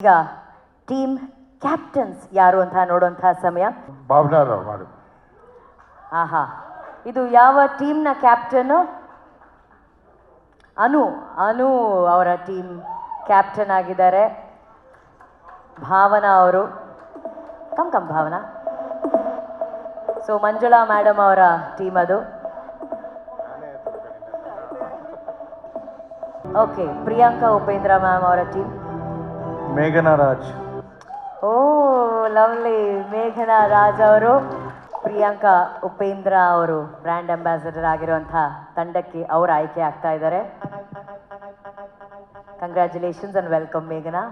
ಈಗ team captains ಯಾರು ಅಂತ ನೋಡುವಂತಹ ಸಮಯ. ಭಾವನಾರಾವ್ ಮಾಡಿ. ಆಹಾ. ಇದು ಯಾವ ಟೀಮ್ನ ಕ್ಯಾಪ್ಟನ್ ಅನು. ಅನು ಅವರ ಟೀಮ್ ಕ್ಯಾಪ್ಟನ್ ಆಗಿದ್ದಾರೆ. ಭಾವನಾ ಅವರು. Come come Bhavana. So Manjula madam ಅವರ ಟೀಮ್ ಅದು. ಓಕೆ ಪ್ರಿಯಾಂಕಾ ಉಪೇಂದ್ರ ಮ್ಯಾಮ್ ಅವರ ಟೀಮ್ ಮೇಘನಾ ರಾಜ್ ಓ ಲವ್ಲಿ ಮೇಘನಾ ರಾಜ್ ಅವರು. ಪ್ರಿಯಾಂಕಾ ಉಪೇಂದ್ರ ಅವರು ಬ್ರ್ಯಾಂಡ್ ಅಂಬಾಸಿಡರ್ ಆಗಿರುವಂತಹ ತಂಡಕ್ಕೆ ಅವರು ಆಯ್ಕೆ ಆಗ್ತಾ ಇದ್ದಾರೆ. ಕಂಗ್ರ್ಯಾಚುಲೇಷನ್ಸ್ ಅಂಡ್ ವೆಲ್ಕಮ್ ಮೇಘನಾ.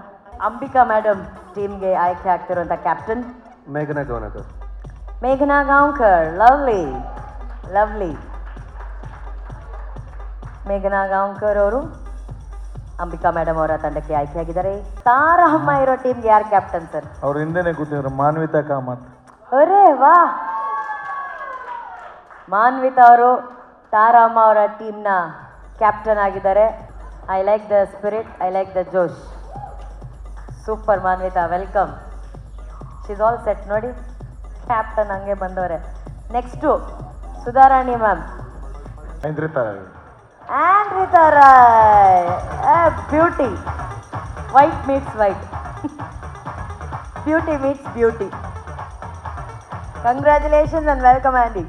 ಅಂಬಿಕಾ ಮೇಡಮ್ ಟೀಮ್ಗೆ ಆಯ್ಕೆ ಆಗ್ತಿರುವಂಥ ಕ್ಯಾಪ್ಟನ್ ಮೇಘನಾ ಗೌನಕರ್. ಮೇಘನಾ ಗಾಂವ್ಕರ್ ಲವ್ಲಿ ಲವ್ಲಿ. ಮೇಘನಾ ಗಾಂವ್ಕರ್ ಅವರು. ಅಂಬಿಕಾ ಮೇಡಮ್ ಅವರ ತಂಡಕ್ಕೆ ಆಯ್ಕೆಯಾಗಿದ್ದಾರೆ. ತಾರಹಮ್ಮ ಇರೋ ಟೀಮ್ ಯಾರು ಕ್ಯಾಪ್ಟನ್ ಸರ್ ಅವ್ರ ಹಿಂದೆನೆ ಕೂತಿದ್ರು ಮಾನ್ವಿತಾ ಕಾಮತ್. ಅರೆ ವಾ! ಮಾನ್ವಿತಾ ಅವರು ತಾರಮ್ಮ ಅವರ ಟೀಮ್ನ ಕ್ಯಾಪ್ಟನ್ ಆಗಿದ್ದಾರೆ. I like the spirit I like the josh. Super Manvita welcome she's all set ನೋಡಿ. ಕ್ಯಾಪ್ಟನ್ ಹಂಗೆ ಬಂದವರೆ. ನೆಕ್ಸ್ಟು ಸುಧಾರಾಣಿ ಮ್ಯಾಮ್ ಆ್ಯಂಡ್ అద్భుత Rai beauty white meets white beauty meets beauty congratulations and welcome అండి